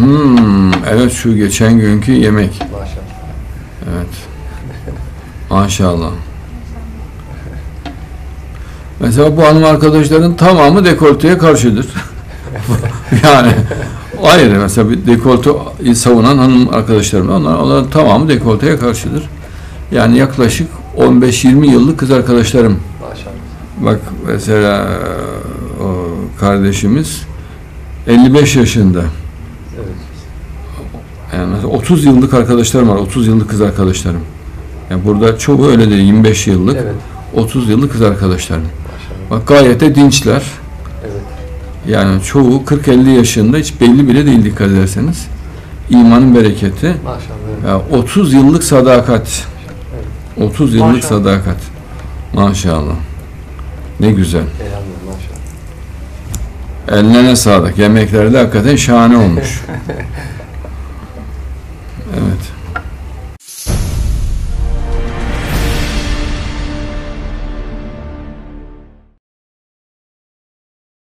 Hmm, evet şu geçen günkü yemek. Maşallah. Evet. Maşallah. Mesela bu hanım arkadaşların tamamı dekolteye karşıdır. yani ayrı mesela bir dekolteyi savunan hanım arkadaşlarım onlar, onların tamamı dekolteye karşıdır. Yani yaklaşık 15-20 yıllık kız arkadaşlarım. Maşallah. Bak mesela o kardeşimiz 55 yaşında. Evet. Yani mesela 30 yıllık arkadaşlarım var. 30 yıllık kız arkadaşlarım. Yani burada çoğu öyle değil. 25 yıllık, Evet. 30 yıllık kız arkadaşlarım. Maşallah. Bak gayet de dinçler. Evet. Yani çoğu 40-50 yaşında hiç belli bile değil dikkat ederseniz. İmanın bereketi. Maşallah. Evet. Ya 30 yıllık sadakat. 30 yıllık Maşallah. sadakat. Maşallah. Ne güzel. Elhamdülillah maşallah. Eline sağlık. Yemekleri de hakikaten şahane olmuş. Evet.